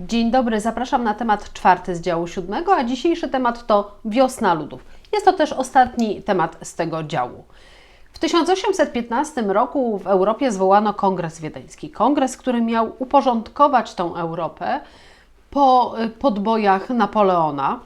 Dzień dobry, zapraszam na temat czwarty z działu siódmego, a dzisiejszy temat to wiosna ludów. Jest to też ostatni temat z tego działu. W 1815 roku w Europie zwołano Kongres Wiedeński. Kongres, który miał uporządkować tą Europę po y, podbojach Napoleona.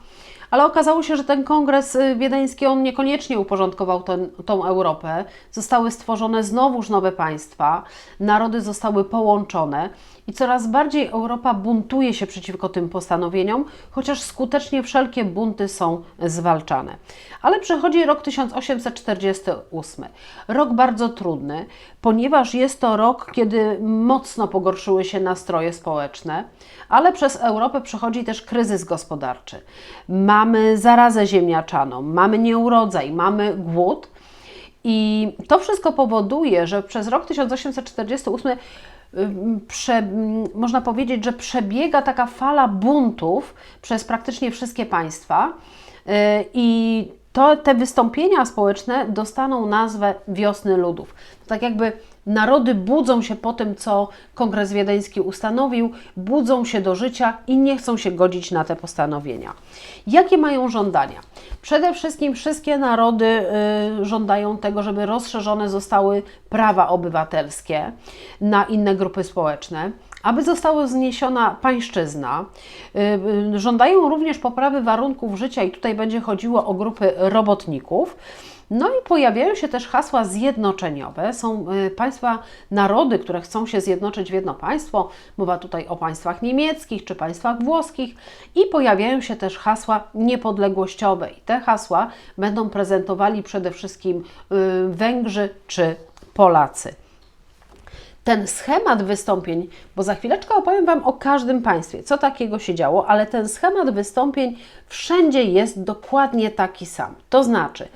Ale okazało się, że ten kongres y, wiedeński, on niekoniecznie uporządkował ten, tą Europę. Zostały stworzone znowuż nowe państwa, narody zostały połączone i coraz bardziej Europa buntuje się przeciwko tym postanowieniom, chociaż skutecznie wszelkie bunty są zwalczane. Ale przychodzi rok 1848. Rok bardzo trudny, ponieważ jest to rok, kiedy mocno pogorszyły się nastroje społeczne, ale przez Europę przechodzi też kryzys gospodarczy. Mamy zarazę ziemniaczaną, mamy nieurodzaj, mamy głód. I to wszystko powoduje, że przez rok 1848 Prze, można powiedzieć, że przebiega taka fala buntów przez praktycznie wszystkie państwa y, i to, te wystąpienia społeczne dostaną nazwę Wiosny Ludów. To tak jakby narody budzą się po tym, co Kongres Wiedeński ustanowił, budzą się do życia i nie chcą się godzić na te postanowienia. Jakie mają żądania? Przede wszystkim wszystkie narody y, żądają tego, żeby rozszerzone zostały prawa obywatelskie na inne grupy społeczne aby została zniesiona pańszczyzna. Y, y, żądają również poprawy warunków życia, i tutaj będzie chodziło o grupy robotników. No i pojawiają się też hasła zjednoczeniowe. Są y, państwa, narody, które chcą się zjednoczyć w jedno państwo. Mowa tutaj o państwach niemieckich czy państwach włoskich. I pojawiają się też hasła niepodległościowe. I te hasła będą prezentowali przede wszystkim Węgrzy czy Polacy ten schemat wystąpień, bo za chwileczkę opowiem Wam o każdym państwie, co takiego się działo, ale ten schemat wystąpień wszędzie jest dokładnie taki sam. To znaczy,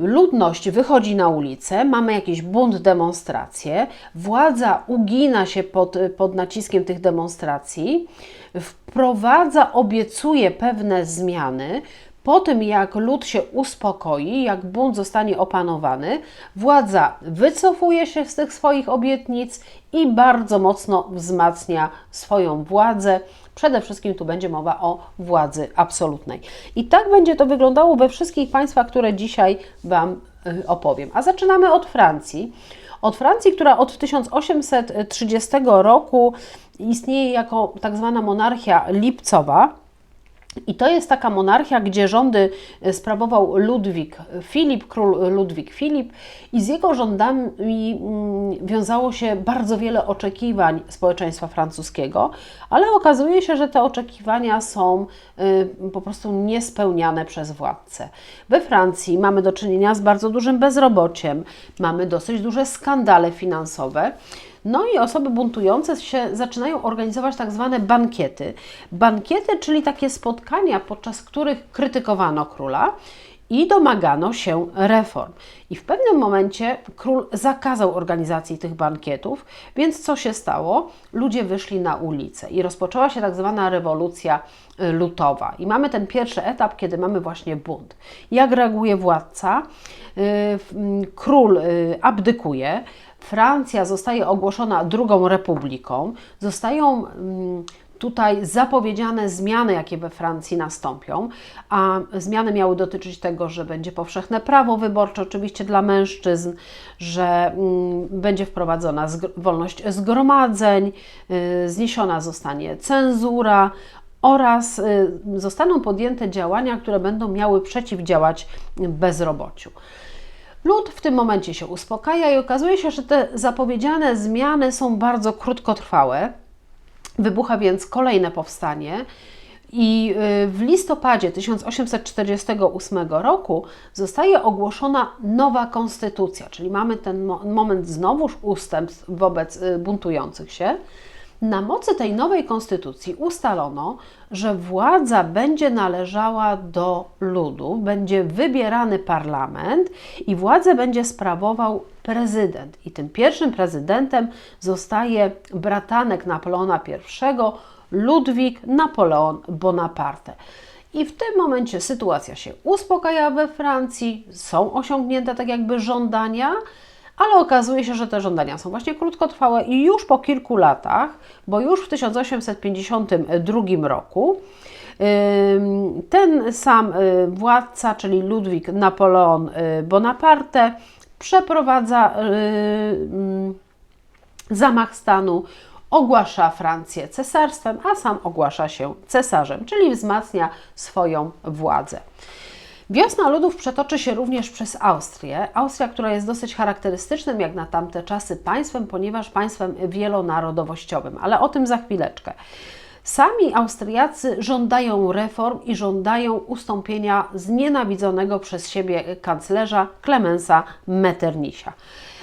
ludność wychodzi na ulicę, mamy jakiś bunt, demonstrację, władza ugina się pod, pod naciskiem tych demonstracji, wprowadza, obiecuje pewne zmiany, po tym, jak lud się uspokoi, jak bunt zostanie opanowany, władza wycofuje się z tych swoich obietnic i bardzo mocno wzmacnia swoją władzę. Przede wszystkim tu będzie mowa o władzy absolutnej. I tak będzie to wyglądało we wszystkich państwach, które dzisiaj Wam y, opowiem. A zaczynamy od Francji. Od Francji, która od 1830 roku istnieje jako tak zwana monarchia lipcowa. I to jest taka monarchia, gdzie rządy e, sprawował Ludwik Filip, król Ludwik Filip, i z jego rządami mm, wiązało się bardzo wiele oczekiwań społeczeństwa francuskiego, ale okazuje się, że te oczekiwania są e, po prostu niespełniane przez władcę. We Francji mamy do czynienia z bardzo dużym bezrobociem, mamy dosyć duże skandale finansowe. No i osoby buntujące się zaczynają organizować tak zwane bankiety. Bankiety, czyli takie spotkania, podczas których krytykowano króla i domagano się reform. I w pewnym momencie król zakazał organizacji tych bankietów, więc co się stało? Ludzie wyszli na ulicę i rozpoczęła się tak zwana rewolucja y, lutowa. I mamy ten pierwszy etap, kiedy mamy właśnie bunt. Jak reaguje władca? Y, król y, abdykuje, Francja zostaje ogłoszona drugą republiką, zostają mm, tutaj zapowiedziane zmiany, jakie we Francji nastąpią, a zmiany miały dotyczyć tego, że będzie powszechne prawo wyborcze, oczywiście dla mężczyzn, że mm, będzie wprowadzona wolność zgromadzeń, y, zniesiona zostanie cenzura oraz y, zostaną podjęte działania, które będą miały przeciwdziałać bezrobociu. Lud w tym momencie się uspokaja i okazuje się, że te zapowiedziane zmiany są bardzo krótkotrwałe. Wybucha więc kolejne powstanie. I y, w listopadzie 1848 roku zostaje ogłoszona nowa konstytucja, czyli mamy ten moment znowuż ustępstw wobec y, buntujących się. Na mocy tej nowej konstytucji ustalono, że władza będzie należała do ludu, będzie wybierany parlament i władzę będzie sprawował prezydent. I tym pierwszym prezydentem zostaje bratanek Napoleona I, Ludwik Napoleon Bonaparte. I w tym momencie sytuacja się uspokaja we Francji, są osiągnięte tak jakby żądania, ale okazuje się, że te żądania są właśnie krótkotrwałe i już po kilku latach, bo już w 1852 roku ten sam y, władca, czyli Ludwik Napoleon y, Bonaparte, przeprowadza y, ym, zamach stanu, ogłasza Francję cesarstwem, a sam ogłasza się cesarzem, czyli wzmacnia swoją władzę. Wiosna ludów przetoczy się również przez Austrię. Austria, która jest dosyć charakterystycznym jak na tamte czasy państwem, ponieważ państwem wielonarodowościowym, ale o tym za chwileczkę. Sami Austriacy żądają reform i żądają ustąpienia znienawidzonego przez siebie kanclerza Klemensa Metternicha.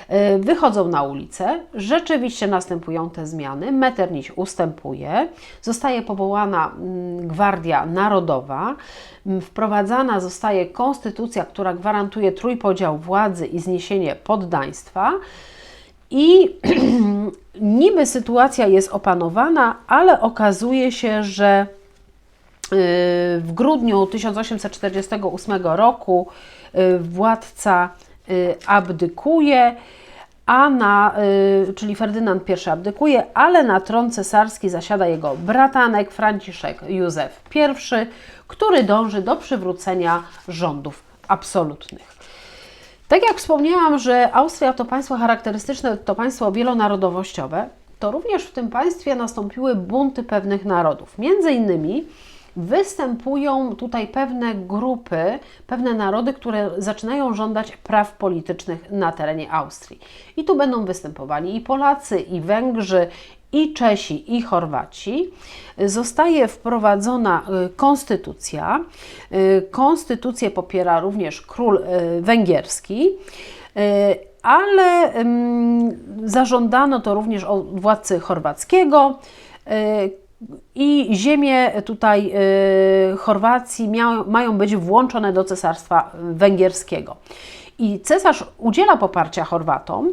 E, wychodzą na ulicę, rzeczywiście następują te zmiany, Metternich ustępuje, zostaje powołana mm, Gwardia Narodowa, mm, wprowadzana zostaje konstytucja, która gwarantuje trójpodział władzy i zniesienie poddaństwa. I niby sytuacja jest opanowana, ale okazuje się, że y, w grudniu 1848 roku y, władca y, abdykuje, a na, czyli Ferdynand I abdykuje, ale na tron cesarski zasiada jego bratanek Franciszek Józef I, który dąży do przywrócenia rządów absolutnych. Tak jak wspomniałam, że Austria to państwo charakterystyczne, to państwo wielonarodowościowe, to również w tym państwie nastąpiły bunty pewnych narodów. Między innymi występują tutaj pewne grupy, pewne narody, które zaczynają żądać praw politycznych na terenie Austrii. I tu będą występowali i Polacy, i Węgrzy, i Czesi, i Chorwaci. Zostaje wprowadzona y, konstytucja. Y, konstytucję popiera również król y, węgierski ale zażądano to również od władcy chorwackiego, i ziemie tutaj y, Chorwacji miały, mają być włączone do cesarstwa węgierskiego. I cesarz udziela poparcia Chorwatom,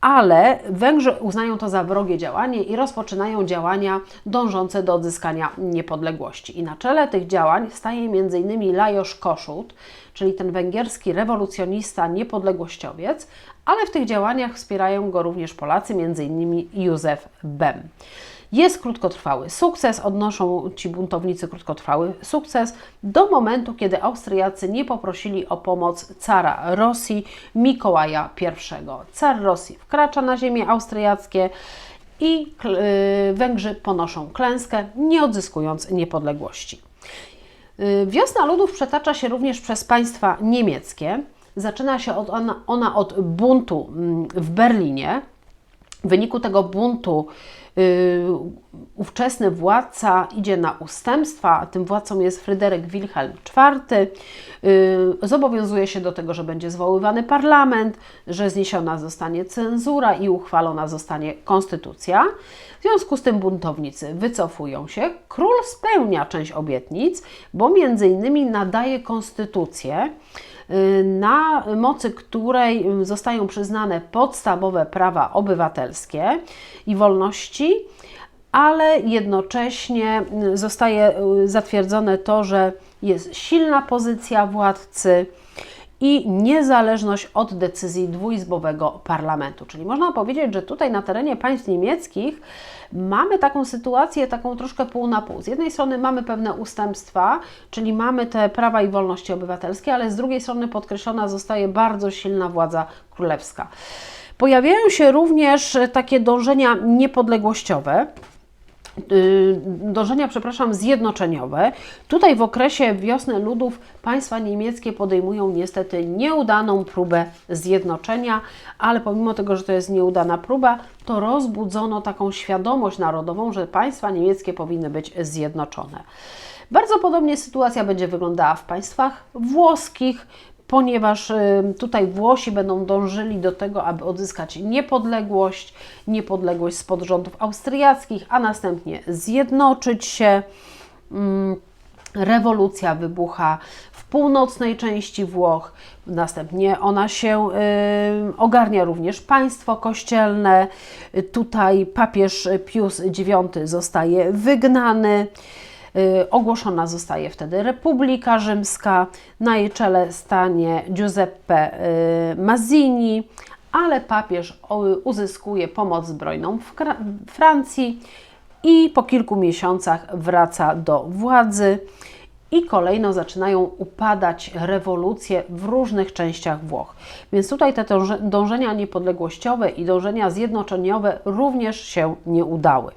ale Węgrzy uznają to za wrogie działanie i rozpoczynają działania dążące do odzyskania niepodległości. I na czele tych działań staje m.in. Lajos Kossuth, czyli ten węgierski rewolucjonista, niepodległościowiec, ale w tych działaniach wspierają go również Polacy, m.in. Józef Bem. Jest krótkotrwały sukces, odnoszą ci buntownicy krótkotrwały sukces do momentu, kiedy Austriacy nie poprosili o pomoc cara Rosji, Mikołaja I. Car Rosji wkracza na ziemię austriackie i y, Węgrzy ponoszą klęskę, nie odzyskując niepodległości. Y, wiosna ludów przetacza się również przez państwa niemieckie. Zaczyna się ona od buntu mm, w Berlinie. W wyniku tego buntu Y, ówczesny władca idzie na ustępstwa, a tym władcą jest Fryderyk Wilhelm IV. Y, zobowiązuje się do tego, że będzie zwoływany parlament, że zniesiona zostanie cenzura i uchwalona zostanie konstytucja. W związku z tym buntownicy wycofują się. Król spełnia część obietnic, bo między innymi nadaje konstytucję na mocy której zostają przyznane podstawowe prawa obywatelskie i wolności, ale jednocześnie zostaje y, zatwierdzone to, że jest silna pozycja władcy i niezależność od decyzji dwuizbowego parlamentu. Czyli można powiedzieć, że tutaj na terenie państw niemieckich mamy taką sytuację, taką troszkę pół na pół. Z jednej strony mamy pewne ustępstwa, czyli mamy te prawa i wolności obywatelskie, ale z drugiej strony podkreślona zostaje bardzo silna władza królewska. Pojawiają się również takie dążenia niepodległościowe, dążenia, przepraszam, zjednoczeniowe. Tutaj w okresie wiosny ludów państwa niemieckie podejmują niestety nieudaną próbę zjednoczenia, ale pomimo tego, że to jest nieudana próba, to rozbudzono taką świadomość narodową, że państwa niemieckie powinny być zjednoczone. Bardzo podobnie sytuacja będzie wyglądała w państwach włoskich ponieważ y, tutaj Włosi będą dążyli do tego, aby odzyskać niepodległość, niepodległość spod rządów austriackich, a następnie zjednoczyć się. Mm, rewolucja wybucha w północnej części Włoch, następnie ona się y, ogarnia również państwo kościelne. Tutaj papież Pius IX zostaje wygnany. Y, ogłoszona zostaje wtedy Republika Rzymska, na jej czele stanie Giuseppe y, Mazzini, ale papież uzyskuje pomoc zbrojną w Francji i po kilku miesiącach wraca do władzy. I kolejno zaczynają upadać rewolucje w różnych częściach Włoch. Więc tutaj te dąże- dążenia niepodległościowe i dążenia zjednoczeniowe również się nie udały.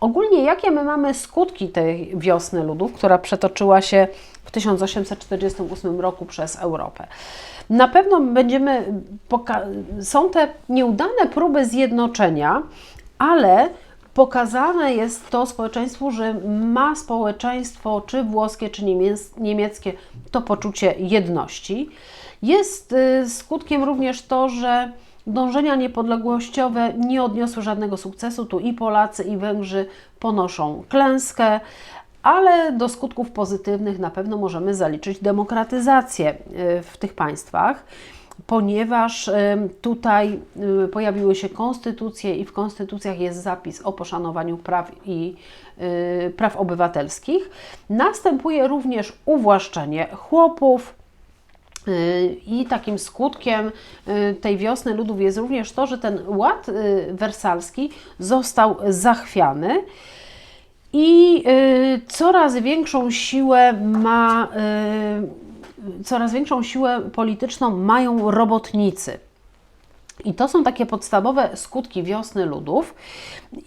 Ogólnie, jakie my mamy skutki tej wiosny ludów, która przetoczyła się w 1848 roku przez Europę? Na pewno będziemy, są te nieudane próby zjednoczenia, ale pokazane jest to społeczeństwu, że ma społeczeństwo, czy włoskie, czy niemiec- niemieckie, to poczucie jedności. Jest y, skutkiem również to, że dążenia niepodległościowe nie odniosły żadnego sukcesu. Tu i Polacy, i Węgrzy ponoszą klęskę, ale do skutków pozytywnych na pewno możemy zaliczyć demokratyzację y, w tych państwach ponieważ em, tutaj y, pojawiły się konstytucje i w konstytucjach jest zapis o poszanowaniu praw i praw obywatelskich. Następuje również uwłaszczenie chłopów. Y, I takim skutkiem y, tej wiosny ludów jest również to, że ten ład y, wersalski został zachwiany i coraz większą siłę ma, coraz większą siłę polityczną mają robotnicy. I to są takie podstawowe skutki wiosny ludów.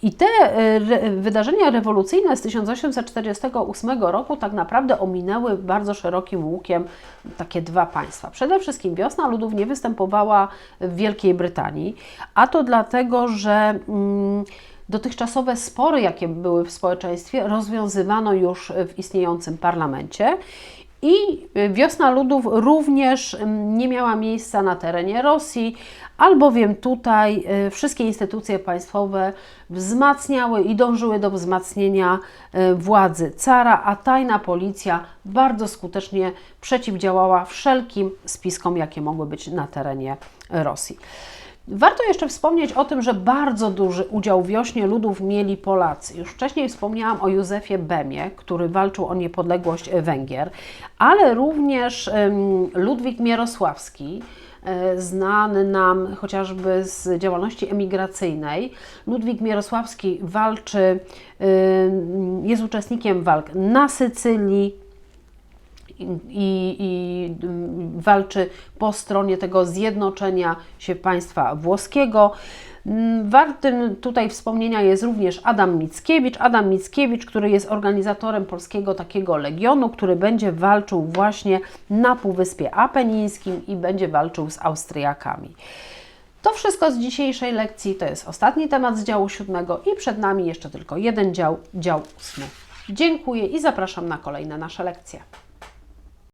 I te y, re, wydarzenia rewolucyjne z 1848 roku tak naprawdę ominęły bardzo szerokim łukiem takie dwa państwa. Przede wszystkim wiosna ludów nie występowała w Wielkiej Brytanii, a to dlatego, że mm, dotychczasowe spory, jakie były w społeczeństwie, rozwiązywano już w istniejącym parlamencie. I wiosna ludów również mm, nie miała miejsca na terenie Rosji, albowiem tutaj y, wszystkie instytucje państwowe wzmacniały i dążyły do wzmacnienia y, władzy cara, a tajna policja bardzo skutecznie przeciwdziałała wszelkim spiskom, jakie mogły być na terenie Rosji. Warto jeszcze wspomnieć o tym, że bardzo duży udział w wiośnie ludów mieli Polacy. Już wcześniej wspomniałam o Józefie Bemie, który walczył o niepodległość Węgier, ale również Ludwik Mierosławski, e, znany nam chociażby z działalności emigracyjnej. Ludwik Mierosławski walczy, jest uczestnikiem walk na Sycylii, i, i mm, walczy po stronie tego zjednoczenia się państwa włoskiego. Mm, Wartym tutaj wspomnienia jest również Adam Mickiewicz. Adam Mickiewicz, który jest organizatorem polskiego takiego legionu, który będzie walczył właśnie na Półwyspie Apenińskim i będzie walczył z Austriakami. To wszystko z dzisiejszej lekcji. To jest ostatni temat z działu siódmego i przed nami jeszcze tylko jeden dział, dział ósmy. Dziękuję i zapraszam na kolejne nasze lekcje.